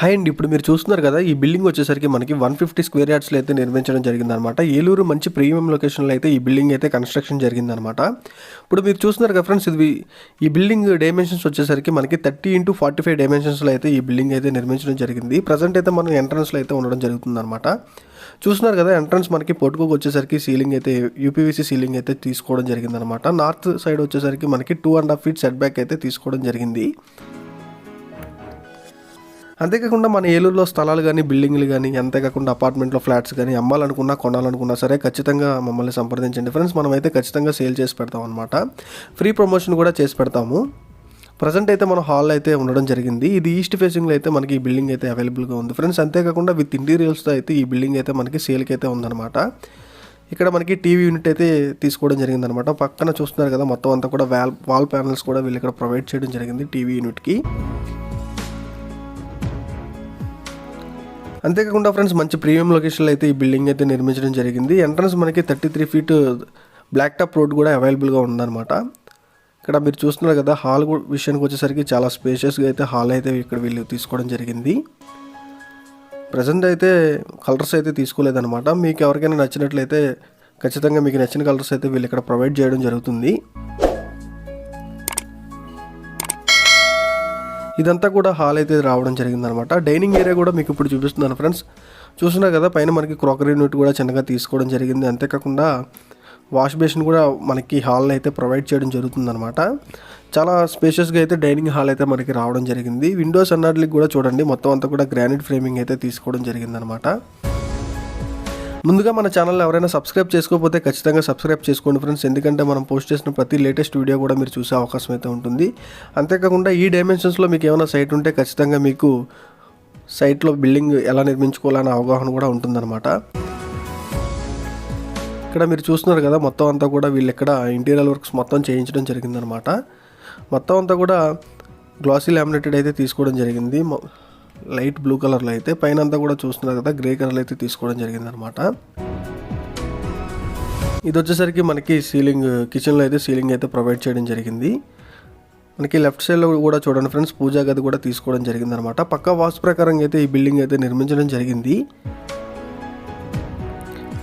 Hi అండి ఇప్పుడు మీరు చూస్తున్నారు కదా ఈ బిల్డింగ్ వచ్చేసరికి మనకి వన్ ఫిఫ్టీ స్క్వేర్ యార్డ్స్లో అయితే నిర్మించడం జరిగిందనమాట. ఏలూరు మంచి ప్రీమియం లొకేషన్లో అయితే ఈ బిల్డింగ్ అయితే కన్స్ట్రక్షన్ జరిగిందనమాట. ఇప్పుడు మీరు చూస్తున్నారు కదా ఫ్రెండ్స్ ఇది ఈ బిల్డింగ్ డైమెన్షన్స్ వచ్చేసరికి మనకి థర్టీ ఇంటూ ఫార్టీ ఫైవ్ డైమెన్షన్స్లో అయితే ఈ బిల్డింగ్ అయితే నిర్మించడం జరిగింది. ప్రజెంట్ అయితే మనం ఎంట్రన్స్లో అయితే ఉండడం జరుగుతుందనమాట. చూస్తున్నారు కదా ఎంట్రన్స్ మనకి పొట్టుకోకు వచ్చేసరికి సీలింగ్ అయితే యూపీవీసీ సీలింగ్ అయితే తీసుకోవడం జరిగిందనమాట. నార్త్ సైడ్ వచ్చేసరికి మనకి two and half feet set back అయితే తీసుకోవడం జరిగింది. అంతేకాకుండా మన ఏలూరులో స్థలాలు కానీ బిల్డింగ్లు కానీ అంతేకాకుండా అపార్ట్మెంట్లో ఫ్లాట్స్ కానీ అమ్మాలనుకున్నా కొనాలనుకున్నా సరే ఖచ్చితంగా మమ్మల్ని సంప్రదించండి. ఫ్రెండ్స్ మనమైతే ఖచ్చితంగా సేల్ చేసి పెడతాం అనమాట ఫ్రీ ప్రమోషన్ కూడా చేసి పెడతాము. ప్రజెంట్ అయితే మన హాల్ అయితే ఉండడం జరిగింది. ఇది ఈస్ట్ ఫేసింగ్లో అయితే మనకి ఈ బిల్డింగ్ అయితే అవైలబుల్గా ఉంది. ఫ్రెండ్స్ అంతేకాకుండా విత్ ఇంటీరియల్స్తో అయితే ఈ బిల్డింగ్ అయితే మనకి సేల్కి అయితే ఉందన్నమాట. ఇక్కడ మనకి టీవీ యూనిట్ అయితే తీసుకోవడం జరిగిందనమాట పక్కన చూస్తున్నారు కదా మొత్తం అంతా కూడా వాల్ వాల్ ప్యానల్స్ కూడా వీళ్ళు ఇక్కడ ప్రొవైడ్ చేయడం జరిగింది టీవీ యూనిట్కి. అంతేకాకుండా ఫ్రెండ్స్ మంచి ప్రీమియం లొకేషన్లో అయితే ఈ బిల్డింగ్ అయితే నిర్మించడం జరిగింది. ఎంట్రన్స్ మనకి thirty three feet black top road కూడా అవైలబుల్గా ఉందన్నమాట. ఇక్కడ మీరు చూస్తున్నారు కదా హాల్ విషయానికి వచ్చేసరికి చాలా స్పేషియస్గా అయితే హాల్ అయితే ఇక్కడ వీళ్ళు తీసుకోవడం జరిగింది. ప్రజెంట్ అయితే కలర్స్ అయితే తీసుకోలేదన్నమాట. మీకు ఎవరికైనా నచ్చినట్లయితే ఖచ్చితంగా మీకు నచ్చిన కలర్స్ అయితే వీళ్ళు ఇక్కడ ప్రొవైడ్ చేయడం జరుగుతుంది. ఇదంతా కూడా హాల్ అయితే రావడం జరిగిందనమాట. డైనింగ్ ఏరియా కూడా మీకు ఇప్పుడు చూపిస్తున్నాను ఫ్రెండ్స్ చూస్తున్నారు కదా పైన మనకి క్రాకరీ యూనిట్ కూడా చిన్నగా తీసుకోవడం జరిగింది. అంతేకాకుండా వాష్ బేసిన్ కూడా మనకి హాల్ అయితే ప్రొవైడ్ చేయడం జరుగుతుందన్నమాట చాలా స్పేషియస్గా అయితే డైనింగ్ హాల్ అయితే మనకి రావడం జరిగింది. విండోస్ అన్నట్లకి కూడా చూడండి మొత్తం అంతా కూడా గ్రానైట్ ఫ్రేమింగ్ అయితే తీసుకోవడం జరిగిందనమాట. ముందుగా మన ఛానల్ ఎవరైనా సబ్స్క్రైబ్ చేసుకోకపోతే ఖచ్చితంగా సబ్స్క్రైబ్ చేసుకోండి ఫ్రెండ్స్. ఎందుకంటే మనం పోస్ట్ చేసిన ప్రతి లేటెస్ట్ వీడియో కూడా మీరు చూసే అవకాశం అయితే ఉంటుంది. అంతేకాకుండా ఈ డైమెన్షన్స్లో మీకు ఏమైనా సైట్ ఉంటే ఖచ్చితంగా మీకు సైట్లో బిల్డింగ్ ఎలా నిర్మించుకోవాలనే అవగాహన కూడా ఉంటుందన్నమాట. ఇక్కడ మీరు చూస్తున్నారు కదా మొత్తం అంతా కూడా వీళ్ళు ఇక్కడ ఇంటీరియర్ వర్క్స్ మొత్తం చేయించడం జరిగిందనమాట మొత్తం అంతా కూడా గ్లాసీ లామినేటెడ్ అయితే తీసుకోవడం జరిగింది. లైట్ బ్లూ కలర్లో అయితే పైన అంతా కూడా చూస్తున్నారు కదా గ్రే కలర్లో అయితే తీసుకోవడం జరిగిందనమాట. ఇది వచ్చేసరికి మనకి సీలింగ్ కిచెన్లో అయితే సీలింగ్ అయితే ప్రొవైడ్ చేయడం జరిగింది. మనకి లెఫ్ట్ సైడ్లో కూడా చూడండి ఫ్రెండ్స్ పూజా గది కూడా తీసుకోవడం జరిగిందనమాట. పక్క వాస్తు ప్రకారం అయితే ఈ బిల్డింగ్ అయితే నిర్మించడం జరిగింది.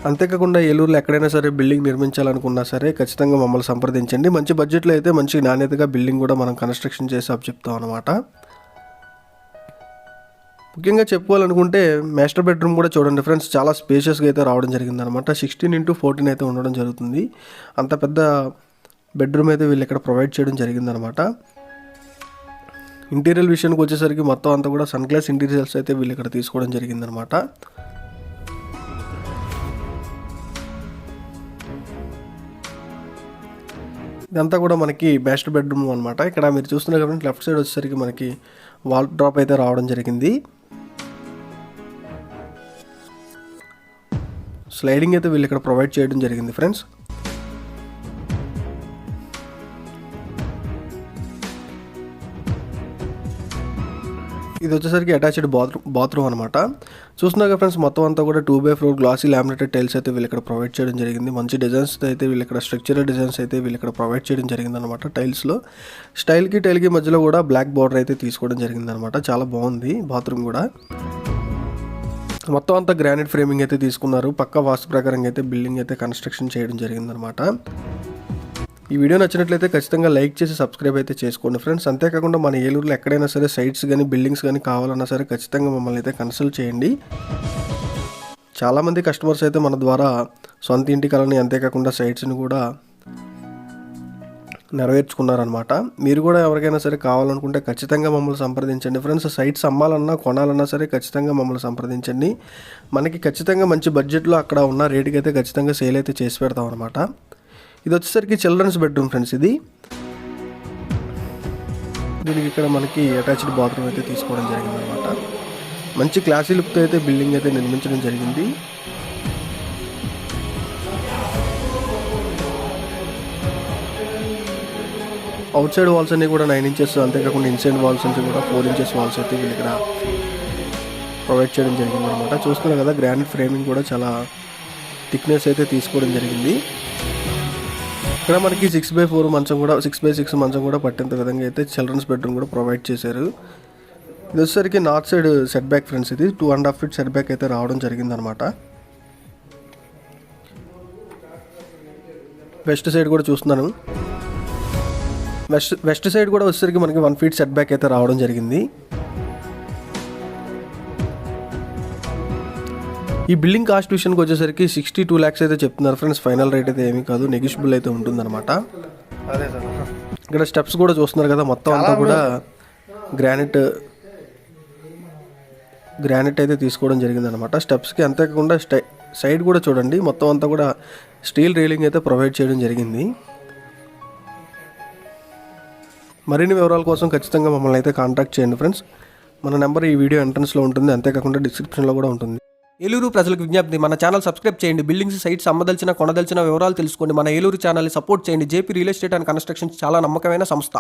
అంతేకాకుండా ఏలూరులో ఎక్కడైనా సరే బిల్డింగ్ నిర్మించాలనుకున్నా సరే ఖచ్చితంగా మమ్మల్ని సంప్రదించండి. మంచి బడ్జెట్లో అయితే మంచి నాణ్యతగా బిల్డింగ్ కూడా మనం కన్స్ట్రక్షన్ చేసి అప్ చెప్తాం అనమాట ముఖ్యంగా చెప్పుకోవాలనుకుంటే మాస్టర్ బెడ్రూమ్ కూడా చూడండి ఫ్రెండ్స్ చాలా స్పేషియస్గా అయితే రావడం జరిగింది అనమాట సిక్స్టీన్ ఇంటూ ఫోర్టీన్ అయితే ఉండడం జరుగుతుంది. అంత పెద్ద బెడ్రూమ్ అయితే వీళ్ళు ఇక్కడ ప్రొవైడ్ చేయడం జరిగిందనమాట ఇంటీరియర్ విషయానికి వచ్చేసరికి మొత్తం అంతా కూడా సన్ గ్లాస్ ఇంటీరియర్స్ అయితే వీళ్ళు ఇక్కడ తీసుకోవడం జరిగిందనమాట ఇదంతా కూడా మనకి మాస్టర్ బెడ్రూమ్ అనమాట ఇక్కడ మీరు చూస్తున్నారు కాబట్టి లెఫ్ట్ సైడ్ వచ్చేసరికి మనకి వాల్ డ్రాప్ అయితే రావడం జరిగింది. స్లైడింగ్ అయితే వీళ్ళు ఇక్కడ ప్రొవైడ్ చేయడం జరిగింది ఫ్రెండ్స్ ఇది వచ్చేసరికి అటాచ్డ్ బాత్రూమ్ బాత్రూమ్ అనమాట చూస్తున్నారు ఫ్రెండ్స్ మొత్తం అంతా కూడా two by four glassy laminated tiles అయితే వీళ్ళు ఇక్కడ ప్రొవైడ్ చేయడం జరిగింది. మంచి డిజైన్స్ అయితే వీళ్ళు ఇక్కడ స్ట్రక్చరల్ డిజైన్స్ అయితే వీళ్ళు ఇక్కడ ప్రొవైడ్ చేయడం జరిగింది అనమాట టైల్స్లో స్టైల్కి టైల్కి మధ్యలో కూడా బ్లాక్ బార్డర్ అయితే తీసుకోవడం జరిగింది అనమాట చాలా బాగుంది బాత్రూమ్ కూడా. మొత్తం అంతా గ్రానైట్ ఫ్రేమింగ్ అయితే తీసుకున్నారు. పక్క వాస్తు ప్రకారం అయితే బిల్డింగ్ అయితే కన్స్ట్రక్షన్ చేయడం జరిగిందనమాట ఈ వీడియో నచ్చినట్లయితే ఖచ్చితంగా లైక్ చేసి సబ్స్క్రైబ్ అయితే చేసుకోండి ఫ్రెండ్స్. అంతేకాకుండా మన ఏలూరులో ఎక్కడైనా సరే సైట్స్ కానీ బిల్డింగ్స్ కానీ కావాలన్నా సరే ఖచ్చితంగా మమ్మల్ని అయితే కన్సల్ట్ చేయండి. చాలామంది కస్టమర్స్ అయితే మన ద్వారా సొంత ఇంటి కళని అంతేకాకుండా సైట్స్ని కూడా నెరవేర్చుకున్నారనమాట మీరు కూడా ఎవరికైనా సరే కావాలనుకుంటే ఖచ్చితంగా మమ్మల్ని సంప్రదించండి. ఫ్రెండ్స్ సైట్స్ అమ్మాలన్నా కొనాలన్నా సరే ఖచ్చితంగా మమ్మల్ని సంప్రదించండి. మనకి ఖచ్చితంగా మంచి బడ్జెట్లో అక్కడ ఉన్న రేటుకి అయితే ఖచ్చితంగా సేల్ అయితే చేసి పెడతాం అనమాట ఇది వచ్చేసరికి చిల్డ్రన్స్ బెడ్రూమ్ ఫ్రెండ్స్ ఇది. దీనికి ఇక్కడ మనకి అటాచ్డ్ బాత్రూమ్ అయితే తీసుకోవడం జరిగింది అనమాట మంచి క్లాసీ లుక్తో అయితే బిల్డింగ్ అయితే నిర్మించడం జరిగింది. అవుట్ సైడ్ వాల్స్ అన్ని కూడా నైన్ ఇంచెస్ అంతేకాకుండా ఇన్సైడ్ వాల్స్ నుంచి కూడా ఫోర్ ఇంచెస్ వాల్స్ అయితే వీళ్ళు ఇక్కడ ప్రొవైడ్ చేయడం జరిగింది అనమాట చూస్తున్నారు కదా గ్రానైట్ ఫ్రేమింగ్ కూడా చాలా థిక్నెస్ అయితే తీసుకోవడం జరిగింది. ఇక్కడ మనకి సిక్స్ బై ఫోర్ మంచం కూడా సిక్స్ బై సిక్స్ మంచం కూడా పట్టేంత విధంగా అయితే చిల్డ్రన్స్ బెడ్రూమ్ కూడా ప్రొవైడ్ చేశారు. ఇది వచ్చేసరికి north side set back friends ఇది. Two and half feet set back అయితే రావడం జరిగిందనమాట వెస్ట్ సైడ్ కూడా చూస్తున్నాను. వెస్ట్ వెస్ట్ సైడ్ కూడా వచ్చేసరికి మనకి వన్ ఫీట్ సెట్ బ్యాక్ అయితే రావడం జరిగింది. ఈ బిల్డింగ్ కాస్ట్ విషయానికి వచ్చేసరికి సిక్స్టీ టూ ల్యాక్స్ అయితే చెప్తున్నారు ఫ్రెండ్స్. ఫైనల్ రేట్ అయితే ఏమీ కాదు నెగిషియబుల్ అయితే ఉంటుందన్నమాట. ఇక్కడ స్టెప్స్ కూడా చూస్తున్నారు కదా మొత్తం అంతా కూడా గ్రానైట్ గ్రానైట్ అయితే తీసుకోవడం జరిగిందనమాట స్టెప్స్కి అంతేకాకుండా స్టై సైడ్ కూడా చూడండి మొత్తం అంతా కూడా స్టీల్ రైలింగ్ అయితే ప్రొవైడ్ చేయడం జరిగింది. మరిన్ని వివరాల కోసం ఖచ్చితంగా మమ్మల్ని అయితే కాంటాక్ట్ చేయండి ఫ్రెండ్స్ మన నెంబర్ ఈ వీడియో ఎంట్రన్స్లో ఉంటుంది. అంతేకాకుండా డిస్క్రిప్షన్లో కూడా ఉంటుంది. ఏలూరు ప్రజలకు విజ్ఞప్తి మన ఛానల్ సబ్స్క్రైబ్ చేయండి. బిల్డింగ్స్ సైట్స్ అమ్మదలిచిన కొనదలిచిన వివరాలు తెలుసుకోండి. మన ఏలూరు ఛానల్ని సపోర్ట్ చేయండి. JP real estate and construction చాలా నమ్మకమైన సంస్థ.